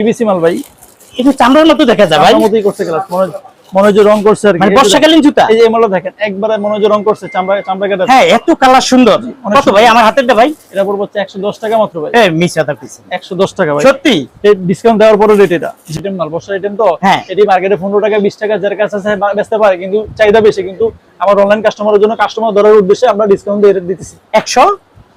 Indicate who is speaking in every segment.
Speaker 1: PVC মাল ভাই।
Speaker 2: একটু চামড়ার মতো দেখা যায় ভাই।
Speaker 1: মতোই করছে মনে মনে হয় রং করছে আর
Speaker 2: মানে বর্ষাকালীন জুতা?
Speaker 1: এই যে এই দেখেন একবারে মনে হয় রং করছে চামড়া চামড়া কেটে
Speaker 2: হ্যাঁ এত কালার সুন্দর। কত ভাই? আমার হাতেরটা ভাই?
Speaker 1: এটা পড়বে হচ্ছে একশো দশ টাকা মাত্র ভাই।
Speaker 2: এ মিস কথা কইছে
Speaker 1: একশো দশ টাকা ভাই।
Speaker 2: সত্যি?
Speaker 1: ডিসকাউন্ট দেওয়ার পরে রেট এটা। যেটা মাল বর্ষা আইটেম তো?
Speaker 2: হ্যাঁ।
Speaker 1: এটি মার্কেটে পনেরো টাকা বিশ টাকা যার কাছে আছে বেচতে পারে কিন্তু চাহিদা বেশি। কিন্তু আমার অনলাইন কাস্টমারের জন্য কাস্টমার ধরার উদ্দেশ্যে আমরা ডিসকাউন্ট দিয়ে দিতেছি।
Speaker 2: একশো?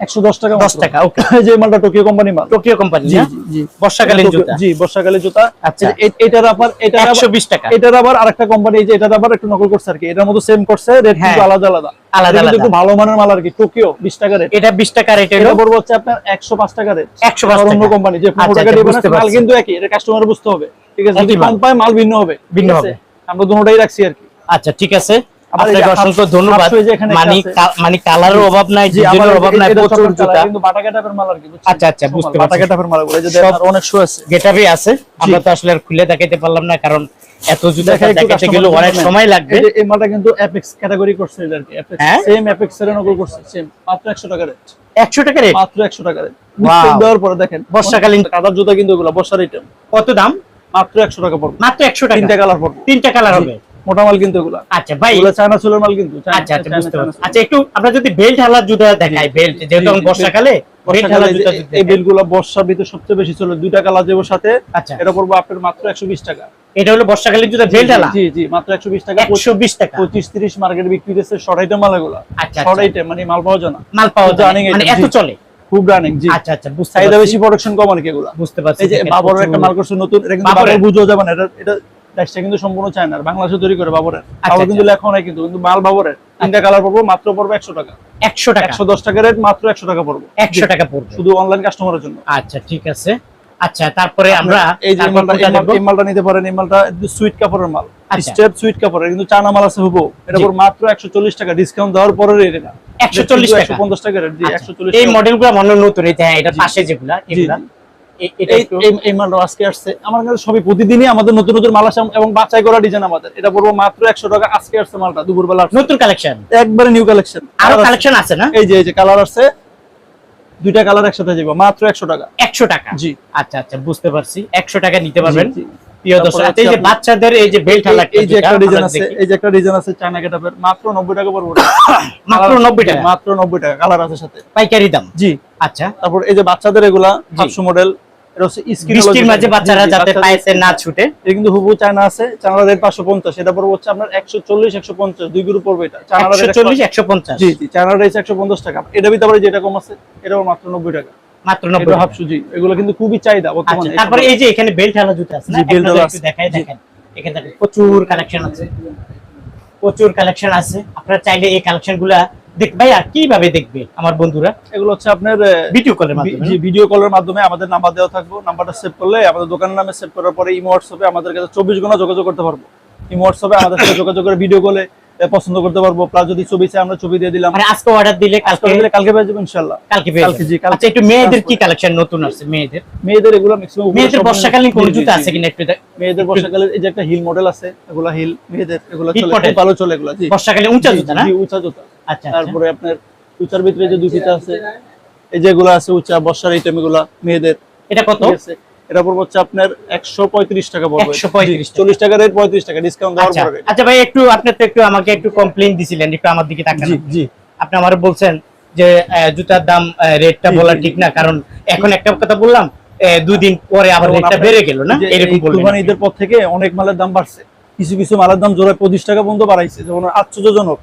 Speaker 1: একশো দশ টাকা
Speaker 2: দশ টাকা ওকে
Speaker 1: এই যে মালটা টোকিও কোম্পানি মাল।
Speaker 2: টোকিও কোম্পানি
Speaker 1: জি জি জি।
Speaker 2: বর্ষাকালীন জুতা।
Speaker 1: জি বর্ষাকালে জুতা।
Speaker 2: আচ্ছা।
Speaker 1: এই যে এ- এটার আবার এটার আবার-
Speaker 2: বিশ টাকা।
Speaker 1: এটার আবার আরেকটা কোম্পানি এই যে এটার আবার একটু নকল করছে আর কি। এটার মতো সেম করছে রেট কিন্তু। আলাদা আলাদা।
Speaker 2: আলাদা
Speaker 1: এটা কিন্তু
Speaker 2: আলাদা।
Speaker 1: একটু ভালো মানের মাল আর কি। টোকিও বিশ টাকা রেট
Speaker 2: এটা বিশ টাকা রেট
Speaker 1: এটা পড়বে হচ্ছে আপনার একশো পাঁচ টাকা রেট
Speaker 2: 105
Speaker 1: অন্য কোম্পানি যে
Speaker 2: আচ্ছা,
Speaker 1: টাকা
Speaker 2: আচ্ছা,
Speaker 1: মাল কিন্তু একই। এটা কাস্টমার বুঝতে হবে। ঠিক আছে যদি কম পায় মাল ভিন্ন হবে।
Speaker 2: ভিন্ন হবে।
Speaker 1: আমরা দুটোটাই রাখছি আর কি।
Speaker 2: আচ্ছা ঠিক আছে। আপনাকে
Speaker 1: হাফ-
Speaker 2: অসংখ্য ধন্যবাদ।
Speaker 1: সুইচ এখানে একটা
Speaker 2: মানে মানে কালারের অভাব নাই ডিজাইনের অভাব নাই প্রচুর জুতা।
Speaker 1: কিন্তু বাটা কাটাপের মাল আর কি
Speaker 2: আচ্ছা, আচ্ছা, বুঝতে
Speaker 1: মাল, বাটা
Speaker 2: পারছি।
Speaker 1: মাল ওগুলো, এই যে দেখেন, অনেক শো আছে।
Speaker 2: গেটাবি আছে। আমরা তো আসলে আর খুলে দেখাইতে পারলাম না কারণ এত জুতা দেখাইতে গেলে অনেক সময় লাগবে।
Speaker 1: এই মালটা কিন্তু অ্যাপেক্স ক্যাটাগরি করছে আর কি অ্যাপেক্স
Speaker 2: হ্যাঁ?
Speaker 1: সেম অ্যাপেক্স এর নকল করছে সেম মাত্র 100 টাকা রেট
Speaker 2: টাকা রেট
Speaker 1: মাত্র 100 টাকা রেট দেওয়ার পরে দেখেন
Speaker 2: বর্ষাকালীন-
Speaker 1: কাদার জুতা কিন্তু এগুলো বর্ষার আইটেম
Speaker 2: কত দাম?
Speaker 1: মাত্র 100 টাকা পড়বে।
Speaker 2: মাত্র একশো টাকা।
Speaker 1: তিনটা কালার পড়বে।
Speaker 2: তিনটা কালার হবে।
Speaker 1: মোটা মাল কিন্তু এগুলো।
Speaker 2: আচ্ছা ভাই।
Speaker 1: এগুলো চায়না চুলের মাল কিন্তু
Speaker 2: আচ্ছা আচ্ছা বুঝতে পারছি। আচ্ছা একটু আমরা যদি বেল্ট জুতা দেখাই বেল্ট যেহেতু এখন বর্ষাকালে
Speaker 1: এই বর্ষার ভিতরে সবচেয়ে বেশি চলে সাথে
Speaker 2: আচ্ছা।
Speaker 1: এটা পড়ব আপনার মাত্র 120 টাকা।
Speaker 2: এটা হলো বর্ষাকালীন জুতা বেল্ট হালা?
Speaker 1: জি জি মাত্র 120 টাকা।
Speaker 2: একশো বিশ টাকা।
Speaker 1: 25 30 মার্কেট বিক্রি হচ্ছে শর্ট আইটেম মাল এগুলো।
Speaker 2: আচ্ছা,
Speaker 1: শর্ট। আইটেম মানে মাল পাওয়া যায় না।
Speaker 2: মাল পাওয়া যায় মানে এত চলে?
Speaker 1: খুব রানিং জি।
Speaker 2: আচ্ছা আচ্ছা বুঝতে
Speaker 1: চাহিদা বেশি প্রোডাকশন কম আর কি এগুলো।
Speaker 2: বুঝতে পারছি।
Speaker 1: এই যে বাবরের একটা মাল করছে নতুন এটা কিন্তু
Speaker 2: বাবরের?
Speaker 1: বুঝো যাবে না এটা এটা ডাইসটা কিন্তু সম্পূর্ণ চায়না আর বাংলাদেশে তৈরি করে বাবরের।
Speaker 2: আচ্ছা,
Speaker 1: বাবর কিন্তু লেখা নাই কিন্তু কিন্তু মাল বাবরের। তিনটা কালার পড়ব মাত্র পড়বে 100 টাকা।
Speaker 2: একশো টাকা।
Speaker 1: 110 টাকা রেট মাত্র 100 টাকা পড়ব
Speaker 2: একশো টাকা পড়বে
Speaker 1: শুধু অনলাইন কাস্টমারের জন্য।
Speaker 2: আচ্ছা ঠিক আছে। আচ্ছা তারপরে আমরা
Speaker 1: এই যে মালটা নিতে পারেন এই মালটা সুইট কাপড়ের মাল।
Speaker 2: আচ্ছা।
Speaker 1: স্টেপ সুইট কাপড়ের কিন্তু চায়না মাল আছে হুবো এটা। পর মাত্র 140 টাকা ডিসকাউন্ট দেওয়ার পরে রেট এটা।
Speaker 2: 140 টাকা।
Speaker 1: 150 টাকা রেট
Speaker 2: আচ্ছা,
Speaker 1: 140
Speaker 2: এই। মডেলগুলো মনে নতুন যে হ্যাঁ এটার পাশে যেগুলা এগুলা। এটা
Speaker 1: এই
Speaker 2: একটু
Speaker 1: এই- এই মালটা আজকে আসছে। আমার কাছে সবই প্রতিদিনই আমাদের নতুন নতুন মাল আসে এবং বাছাই করা ডিজাইন আমাদের। এটা বলব মাত্র 100 টাকা আজকে আসছে মালটা দুপুরবেলা।
Speaker 2: নতুন কালেকশন
Speaker 1: একবারে নিউ কালেকশন
Speaker 2: আরও কালেকশন আছে। না?
Speaker 1: এই যে এই যে কালার আসছে দুইটা কালার একসাথে যাব মাত্র 100 টাকা।
Speaker 2: একশো টাকা?
Speaker 1: জি।
Speaker 2: আচ্ছা আচ্ছা বুঝতে পারছি। একশো টাকা নিতে পারবেন। প্রিয় দর্শক এই যে বাচ্চাদের এই যে বেল্ট হালা
Speaker 1: এই যে একটা ডিজাইন আছে এই যে একটা ডিজাইন আছে চায়না গেটাপের মাত্র 90 টাকা পড়বে।
Speaker 2: মাত্র 90 টাকা?
Speaker 1: মাত্র 90 টাকা কালার আছে সাথে।
Speaker 2: পাইকারি দাম?
Speaker 1: জি।
Speaker 2: আচ্ছা।
Speaker 1: তারপর এই যে বাচ্চাদের এগুলা
Speaker 2: জি।
Speaker 1: হাফসু মডেল হচ্ছে স্কিন
Speaker 2: বৃষ্টির মাঝে বাচ্চারা যাতে পায়েছে না ছুটে।
Speaker 1: এটা কিন্তু হুবু চায়না আছে চায়না রেট 550 এটা পড়বে হচ্ছে আপনার 140 150 দুই গ্রুপ পড়বে এটা। চায়না
Speaker 2: একশো
Speaker 1: রেট
Speaker 2: চল্লিশ একশো পঞ্চাশ।
Speaker 1: জি জি চায়না রেট 150 টাকা। এটা যেটা কম আছে এটাও মাত্র 90 টাকা।
Speaker 2: মাত্র নব্বই
Speaker 1: এটা
Speaker 2: টাকা।
Speaker 1: হাফসু জি এগুলো কিন্তু খুবই চাহিদা
Speaker 2: আচ্ছা
Speaker 1: বর্তমানে
Speaker 2: তারপরে এই যে এখানে বেল্ট হালা জুতা আছে না। দেখাই দেখেন। এখানে প্রচুর কালেকশন আছে। প্রচুর কালেকশন আছে। আপনারা চাইলে এই কালেকশনগুলা দেখ কীভাবে দেখবে আমার বন্ধুরা?
Speaker 1: এগুলো হচ্ছে আপনার
Speaker 2: ভিডিও কলের মাধ্যমে
Speaker 1: জি ভিডিও কলের মাধ্যমে আমাদের নাম্বার দেওয়া থাকব। নাম্বারটা সেভ করলে আমাদের দোকানের নামে সেভ করার পরে ইমো হোয়াটসঅ্যাপে আমাদের কাছে চব্বিশ ঘণ্টা যোগাযোগ করতে পারব। ইমো হোয়াটসঅ্যাপে আমাদের সাথে যোগাযোগ করে ভিডিও কলে পছন্দ করতে পারব। প্লাস যদি ছবি চাই আমরা ছবি দিয়ে দিলাম।
Speaker 2: মানে আজকে অর্ডার দিলে কালকে
Speaker 1: দিলে কালকে পেয়ে যাব ইনশাল্লাহ
Speaker 2: কালকে পেয়ে
Speaker 1: কালকে,
Speaker 2: যাবেন।
Speaker 1: জি, কালকে
Speaker 2: আচ্ছা একটু মেয়েদের কি কালেকশন নতুন আসছে মেয়েদের
Speaker 1: মেয়েদের? এগুলো ম্যাক্সিমাম
Speaker 2: মেয়েদের বর্ষাকালীন কোন জুতা আছে কিনা একটু
Speaker 1: মেয়েদের বর্ষাকালের এই যে একটা হিল মডেল আছে এগুলা হিল মেয়েদের এগুলো চলে? খুব ভালো চলে এগুলো জি।
Speaker 2: বর্ষাকালে উঁচা জুতা না?
Speaker 1: জি, উঁচা জুতা।
Speaker 2: আচ্ছা আচ্ছা।
Speaker 1: তারপরে আপনার উঁচার ভিতরে যে দুই ফিতা আছে এই যেগুলো আছে উঁচা বর্ষার আইটেম এগুলা মেয়েদের।
Speaker 2: এটা কত?
Speaker 1: আছে। এটা পড়বে হচ্ছে আপনার 135 টাকা পড়বে
Speaker 2: 135 টাকা।
Speaker 1: 40 টাকা রেট 35 টাকা ডিসকাউন্ট দেওয়ার
Speaker 2: আচ্ছা
Speaker 1: পরে
Speaker 2: আচ্ছা ভাই একটু আপনি তো একটু আমাকে একটু কমপ্লেইন দিছিলেন একটু আমার দিকে তাকান।
Speaker 1: জি জি।
Speaker 2: আপনি আমারে বলছেন যে জুতার দাম রেটটা বলা ঠিক না কারণ এখন একটা কথা বললাম দুই পরে আবার রেটটা বেড়ে গেল না? এরকম
Speaker 1: ঈদের পর থেকে অনেক মালের দাম বাড়ছে। কিছু কিছু মালের দাম জোড়ায় 25 টাকা পর্যন্ত বাড়াইছে যেমন আশ্চর্যজনক।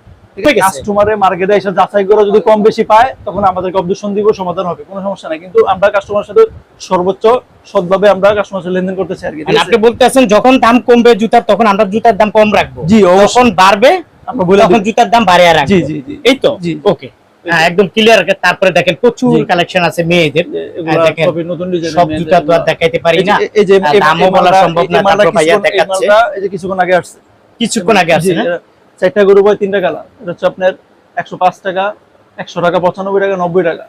Speaker 1: কাস্টমারে মার্কেটে এসে যাচাই করে যদি কম বেশি পায় তখন আমাদেরকে অবদূষণ দিব সমাধান হবে কোনো সমস্যা নাই। কিন্তু আমরা কাস্টমার সাথে সর্বোচ্চ সৎভাবে আমরা কাস্টমার সাথে লেনদেন করতে চাই
Speaker 2: মানে? আপনি বলতে আছেন যখন দাম কমবে জুতার তখন আমরা জুতার দাম কম রাখব।
Speaker 1: জি।
Speaker 2: যখন বাড়বে
Speaker 1: আমরা বলে
Speaker 2: তখন জুতার দাম বাড়িয়ে রাখব।
Speaker 1: জি জি জি।
Speaker 2: এই তো। ওকে। হ্যাঁ একদম ক্লিয়ার তারপরে দেখেন প্রচুর কালেকশন আছে মেয়েদের। হ্যাঁ,
Speaker 1: নতুন
Speaker 2: সব জুতা তো আর দেখাইতে পারি না।
Speaker 1: এই যে
Speaker 2: দামও বলা সম্ভব না তারপর ভাইয়া
Speaker 1: কিছুক্ষণ-
Speaker 2: দেখাচ্ছে।
Speaker 1: আগে আসছে।
Speaker 2: কিছুক্ষণ আগে না?
Speaker 1: এটা চারটা গরু বয় তিনটা কালার এটা হচ্ছে আপনার একশো পাঁচ টাকা একশো টাকা পঁচানব্বই টাকা নব্বই টাকা।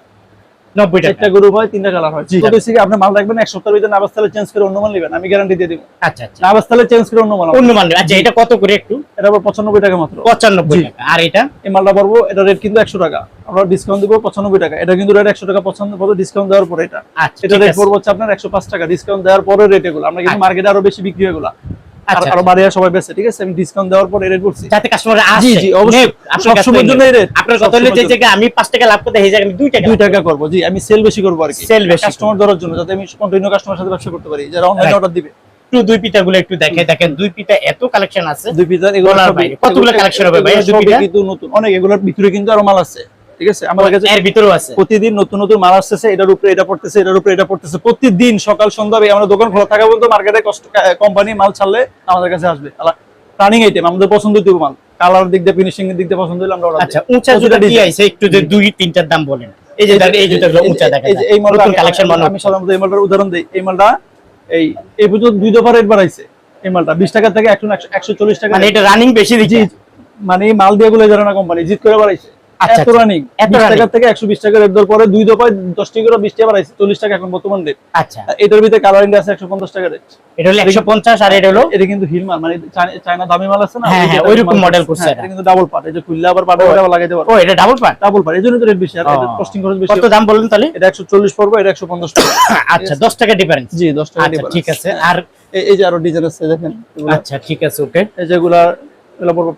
Speaker 2: নব্বই
Speaker 1: চারটা গরু হয় তিনটা কালার হয়। তো আপনি মাল রাখবেন এক সপ্তাহের ভিতরে নাবাস তাহলে চেঞ্জ করে অন্য মাল নেবেন আমি গ্যারান্টি দিয়ে দিব।
Speaker 2: আচ্ছা আচ্ছা।
Speaker 1: নাবাস তাহলে চেঞ্জ করে অন্য মাল
Speaker 2: অন্য আচ্ছা এটা কত করে একটু?
Speaker 1: এটা আবার পঁচানব্বই টাকা মাত্র।
Speaker 2: পঁচানব্বই টাকা। আর এটা?
Speaker 1: এই মালটা এটা রেট কিন্তু একশো টাকা। আমরা ডিসকাউন্ট দিব পঁচানব্বই টাকা। এটা কিন্তু রেট একশো টাকা পঁচানব্বই ডিসকাউন্ট দেওয়ার পরে এটা।
Speaker 2: আচ্ছা
Speaker 1: এটা রেট পড়ব হচ্ছে আপনার একশো পাঁচ টাকা। ডিসকাউন্ট দেওয়ার পরে রেট এগুলো। আমরা কিন্তু। মার্কেটে আরও বেশি বিক্রি হয় এগুলো। আর
Speaker 2: আচ্ছা, আচ্ছা।
Speaker 1: বাড়িয়ে সবাই বেছে ঠিক আছে? আমি ডিসকাউন্ট দেওয়ার পরে রেট করছি।
Speaker 2: যাতে কাস্টমার আসে।
Speaker 1: জি অবশ্যই।
Speaker 2: আপনার কাছ
Speaker 1: জন্য রেট
Speaker 2: আপনার কথা হলো যে জায়গায় আমি পাঁচ টাকা লাভ করতে এই জায়গায় আমি দুই টাকা
Speaker 1: দুই টাকা করব। জি আমি সেল বেশি করব আর কি।
Speaker 2: Sell বেশি
Speaker 1: কাস্টমার ধরার জন্য যাতে আমি কন্টিনিউ কাস্টমার সাথে ব্যবসা করতে পারি। যারা অনলাইনে অর্ডার দিবে।
Speaker 2: একটু দুই পিতা গুলো একটু দেখে দেখেন দুই পিতা এত কালেকশন আছে।
Speaker 1: দুই এগুলো
Speaker 2: বাইরে। কতগুলো হবে ভাই, দুই
Speaker 1: কিন্তু নতুন। অনেক এগুলোর ভিতরে কিন্তু আরও মাল আছে। ঠিক আছে? আমাদের কাছে
Speaker 2: এর ভিতরেও আছে।
Speaker 1: প্রতিদিন নতুন নতুন মাল আসতেছে এটার উপরে এটা পড়তেছে এটার উপরে এটা পড়তেছে। প্রতিদিন সকাল সন্ধ্যা আমরা দোকান খোলা থাকা বলতে মার্কেটে কষ্ট কোম্পানি মাল ছাড়লে আমাদের কাছে আসবে। রানিং আইটেম আমাদের পছন্দ দিব মাল। কালার দিক দিয়ে ফিনিশিং এর দিক দিয়ে পছন্দ হলে আমরা
Speaker 2: আচ্ছা উঁচা জুতা কি একটু যে দুই তিনটার দাম বলেন। এই যে এই জুতাগুলো উঁচা দেখা
Speaker 1: এই এই মালটা
Speaker 2: কালেকশন মনে
Speaker 1: আমি সাধারণত এই মালটার উদাহরণ দিই। এই মালটা এই এই পর্যন্ত দুই দফা রেট বাড়াইছে এই মালটা। বিশ টাকা থেকে এখন একশো চল্লিশ টাকা
Speaker 2: মানে এটা রানিং বেশি দিচ্ছে।
Speaker 1: মানে মাল দিয়ে গুলো জানে না কোম্পানি জিত করে বাড়াইছে।
Speaker 2: আচ্ছা, আচ্ছা।
Speaker 1: রানিং। টাকা থেকে টাকা রেট পরে দুই দফায় টাকা টাকা বাড়াইছে চল্লিশ টাকা এখন বর্তমান রেট
Speaker 2: আচ্ছা।
Speaker 1: এটার ভিতরে কালারিং আছে একশো পঞ্চাশ টাকা রেট
Speaker 2: এটা হলো একশো পঞ্চাশ আর এটা হলো
Speaker 1: এটা কিন্তু হিল মাল মানে চায়না- চায়না দামি মাল আছে না
Speaker 2: হ্যাঁ, হ্যাঁ, ওইরকম। করছে
Speaker 1: হ্যাঁ,
Speaker 2: এটা।
Speaker 1: কিন্তু ডাবল পার্ট এই যে খুললে আবার পাটা
Speaker 2: ও।
Speaker 1: লাগাইতে পারব।
Speaker 2: ও এটা ডাবল পার্ট
Speaker 1: ডাবল পার্ট এই জন্য তো রেট বেশি আর
Speaker 2: ও।
Speaker 1: কস্টিং খরচ বেশি
Speaker 2: কত দাম বললেন তাহলে?
Speaker 1: এটা পড়ব এটা একশো পঞ্চাশ পড়ব।
Speaker 2: আচ্ছা দশ টাকা ডিফারেন্স
Speaker 1: জি টাকা
Speaker 2: আচ্ছা ঠিক আছে। আর
Speaker 1: এই- এই যে আরও ডিজাইন আছে দেখেন।
Speaker 2: আচ্ছা ঠিক আছে ওকে
Speaker 1: এই যেগুলা পড়ব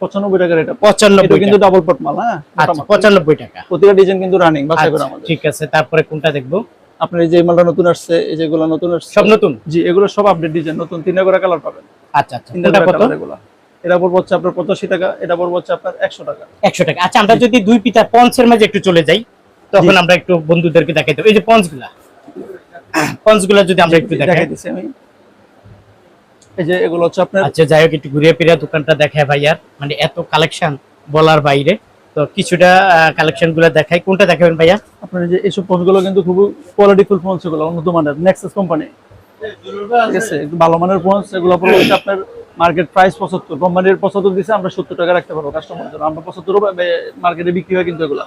Speaker 1: টাকা রেট এটা। কিন্তু ডাবল পার্ট মাল হ্যাঁ?
Speaker 2: আচ্ছা
Speaker 1: মাল।
Speaker 2: পঁচানব্বই টাকা।
Speaker 1: প্রতিটা ডিজাইন কিন্তু রানিং বাছাই করে
Speaker 2: আচ্ছা,
Speaker 1: আমাদের
Speaker 2: ঠিক আছে তারপরে কোনটা দেখব?
Speaker 1: আপনার এই যে মালটা নতুন আসছে এই যেগুলো নতুন আসছে।
Speaker 2: সব নতুন?
Speaker 1: জি এগুলো সব আপডেট ডিজাইন নতুন তিনটা করে কালার পাবেন।
Speaker 2: আচ্ছা আচ্ছা
Speaker 1: তিনটা
Speaker 2: কত?
Speaker 1: এগুলো। এটা পড়ব হচ্ছে আপনার পঁচাশি টাকা এটা পড়ব হচ্ছে আপনার একশো টাকা।
Speaker 2: একশো টাকা। আচ্ছা আমরা যদি দুই পিতা পঞ্চের মাঝে একটু চলে যাই তখন আমরা একটু বন্ধুদেরকে দেখাই দেবো। এই যে পঞ্চগুলা পঞ্চগুলা যদি আমরা একটু দেখাই।
Speaker 1: দেখাই দিচ্ছি আমি। এই যে এগুলো হচ্ছে আপনার
Speaker 2: আচ্ছা যাই হোক একটু ঘুরিয়ে ফিরে দোকানটা দেখায় ভাইয়ার মানে এত কালেকশন বলার বাইরে। তো কিছুটা কালেকশনগুলা দেখাই। কোনটা দেখাবেন ভাইয়া?
Speaker 1: আপনার যে এইসব ফোনগুলো কিন্তু খুব কোয়ালিটিফুল ফোন সেগুলো উন্নত মানের নেক্সাস কোম্পানি ঠিক আছে ভালো মানের ফোন সেগুলো পড়বে আপনার মার্কেট প্রাইস পঁচাত্তর কোম্পানির পঁচাত্তর দিছে আমরা সত্তর টাকা রাখতে পারব কাস্টমার জন্য। আমরা পঁচাত্তর মার্কেটে বিক্রি হয় কিন্তু এগুলো।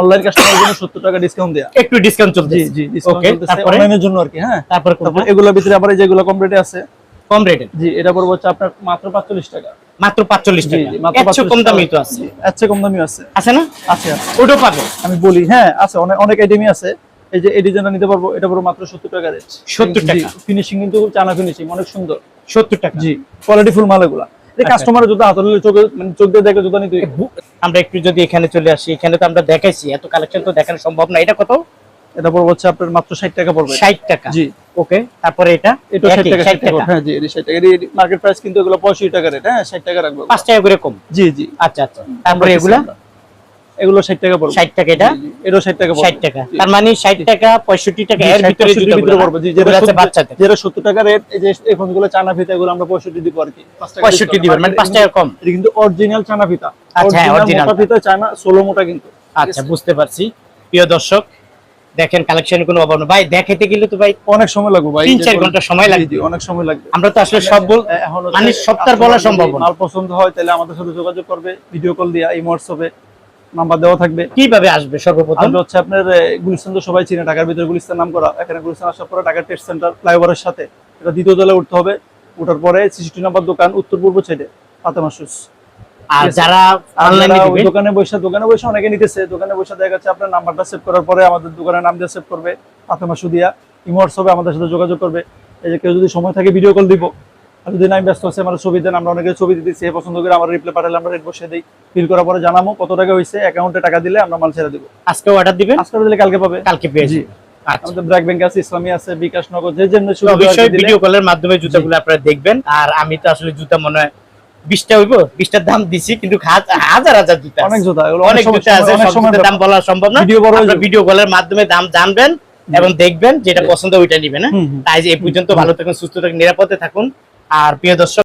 Speaker 1: অনলাইন কাস্টমারের জন্য সত্তর টাকা ডিসকাউন্ট দেয়া।
Speaker 2: একটু ডিসকাউন্ট চলছে
Speaker 1: জি জি ডিসকাউন্ট
Speaker 2: তারপরে?
Speaker 1: অনলাইনের জন্য আর কি হ্যাঁ।
Speaker 2: তারপর
Speaker 1: এগুলোর ভিতরে আবার যেগুলো কম রেটে আছে
Speaker 2: কম রেটে
Speaker 1: জি এটা পড়বে হচ্ছে আপনার মাত্র পাঁচচল্লিশ টাকা।
Speaker 2: মাত্র পাঁচচল্লিশ
Speaker 1: জি
Speaker 2: টাকা।
Speaker 1: মাত্র
Speaker 2: কম দামি তো আছে।
Speaker 1: জি, কম দামিও আছে।
Speaker 2: আছে না?
Speaker 1: আছে আছে।
Speaker 2: ওটাও পাবে।
Speaker 1: আমি বলি হ্যাঁ আছে অনেক অনেক আইটেমই আছে। এই যে এই ডিজাইনটা নিতে পারব এটা পুরো মাত্র সত্তর টাকা রেট
Speaker 2: 70 টাকা।
Speaker 1: ফিনিশিং কিন্তু চানা ফিনিশিং অনেক সুন্দর।
Speaker 2: সত্তর টাকা।
Speaker 1: জি কোয়ালিটি ফুল মাল এগুলা। এই
Speaker 2: আচ্ছা।
Speaker 1: কাস্টমারের জুতা হাতে নিলে চোখে মানে চোখ দিয়ে দেখে জুতা নিতে
Speaker 2: আমরা একটু যদি এখানে চলে আসি এখানে তো আমরা দেখাইছি এত কালেকশন তো দেখানো সম্ভব না। এটা কত?
Speaker 1: এটা পড়বে হচ্ছে আপনার মাত্র ষাট টাকা পড়বে
Speaker 2: ষাট টাকা।
Speaker 1: জি।
Speaker 2: ওকে তারপরে এটা?
Speaker 1: এটা ষাট
Speaker 2: একই,
Speaker 1: টাকা
Speaker 2: 60
Speaker 1: টাকা। হ্যাঁ জি এটা ষাট টাকা। মার্কেট প্রাইস কিন্তু এগুলো পঁয়ষট্টি টাকা রেট হ্যাঁ ষাট টাকা রাখব।
Speaker 2: পাঁচ টাকা করে কম।
Speaker 1: জি জি।
Speaker 2: আচ্ছা আচ্ছা। তারপরে এগুলা?
Speaker 1: এগুলো ষাট টাকা পড়বে।
Speaker 2: ষাট টাকা এটা?
Speaker 1: এটাও ষাট টাকা পড়বে।
Speaker 2: ষাট টাকা। তার মানে ষাট টাকা পঁয়ষট্টি টাকা এর
Speaker 1: 60
Speaker 2: ভিতরে
Speaker 1: 65
Speaker 2: জুতোগুলো
Speaker 1: ভিতরে পড়বে। জি যেটা
Speaker 2: আছে
Speaker 1: 70
Speaker 2: বাচ্চাদের।
Speaker 1: যেটা সত্তর টাকা রেট এই যে এই ফোনগুলো চানা ফিতা এগুলো আমরা পঁয়ষট্টি দিব আর কি। পাঁচ টাকা
Speaker 2: পঁয়ষট্টি
Speaker 1: discount।
Speaker 2: মানে পাঁচ টাকা কম।
Speaker 1: এটা কিন্তু অরিজিনাল চানা ফিতা।
Speaker 2: আচ্ছা, হ্যাঁ,
Speaker 1: Original
Speaker 2: original
Speaker 1: মোটা ফিতা চায়না ষোলো মোটা কিন্তু।
Speaker 2: আচ্ছা বুঝতে পারছি। প্রিয় দর্শক দেখেন কালেকশন কোনো অভাব ভাই দেখাইতে গেলে তো ভাই
Speaker 1: অনেক সময় লাগবে ভাই
Speaker 2: তিন
Speaker 1: যে
Speaker 2: চার
Speaker 1: কোনো-
Speaker 2: ঘণ্টা সময় লাগবে।
Speaker 1: অনেক সময় লাগবে।
Speaker 2: আমরা তো আসলে সব বল মানে সপ্তাহ বলা সম্ভব না।
Speaker 1: পছন্দ হয় তাহলে আমাদের সাথে যোগাযোগ করবে ভিডিও কল দিয়া এই হোয়াটসঅ্যাপে নাম্বার দেওয়া থাকবে।
Speaker 2: কীভাবে আসবে সর্বপ্রথম?
Speaker 1: আসলে হচ্ছে আপনার গুলিস্তান তো সবাই চিনে ঢাকার ভিতরে গুলিস্তান নাম করা এখানে গুলিস্তান আসার পরে ঢাকা টেস্ট সেন্টার ফ্লাইওভারের সাথে। এটা দ্বিতীয় তলায় উঠতে হবে। উঠার পরে সিক্সটি নাম্বার দোকান উত্তর পূর্ব সাইডে ফাতেমা
Speaker 2: আর যারা অনলাইনে
Speaker 1: আপনারা
Speaker 2: দিবে?
Speaker 1: দোকানে বসে দোকানে বসে অনেকে নিতেছে। দোকানে বসে দেখা যাচ্ছে আপনার নাম্বারটা সেভ করার পরে আমাদের দোকানের নাম দিয়ে সেভ করবে। ফাতেমা সুদিয়া ইমো হোয়াটসঅ্যাপে আমাদের সাথে যোগাযোগ করবে। এই যে কেউ যদি সময় থাকে ভিডিও কল দিব। আর যদি আমি ব্যস্ত আছে আমার ছবি দেন আমরা অনেকে ছবি দিতেছি এ পছন্দ করে আমার রিপ্লাই পাঠালে আমরা রেট বসে দিই। ফিল করার পরে জানাব কত টাকা হয়েছে অ্যাকাউন্টে টাকা দিলে আমরা মাল ছেড়ে দিব।
Speaker 2: আজকে অর্ডার দিবেন?
Speaker 1: আজকে দিলে কালকে পাবে।
Speaker 2: কালকে পেয়ে
Speaker 1: জি।
Speaker 2: আচ্ছা।
Speaker 1: আমাদের ব্র্যাক ব্যাংক আছে ইসলামী আছে বিকাশ নগর যে জন্য
Speaker 2: ভিডিও কলের মাধ্যমে জুতাগুলো আপনারা দেখবেন। আর আমি তো আসলে জুতা মনে হয় বিশটা হইব বিশটার দাম দিছি কিন্তু হাজার হাজার জুতা
Speaker 1: অনেক জুতা
Speaker 2: অনেক জুতা আছে দাম বলা সম্ভব না।
Speaker 1: ভিডিও
Speaker 2: কলের মাধ্যমে দাম জানবেন এবং দেখবেন যেটা পছন্দ ওইটা নিবেন হ্যাঁ। তাই এই পর্যন্ত ভালো থাকুন সুস্থ থাকুন নিরাপদে থাকুন। আর প্রিয় দর্শক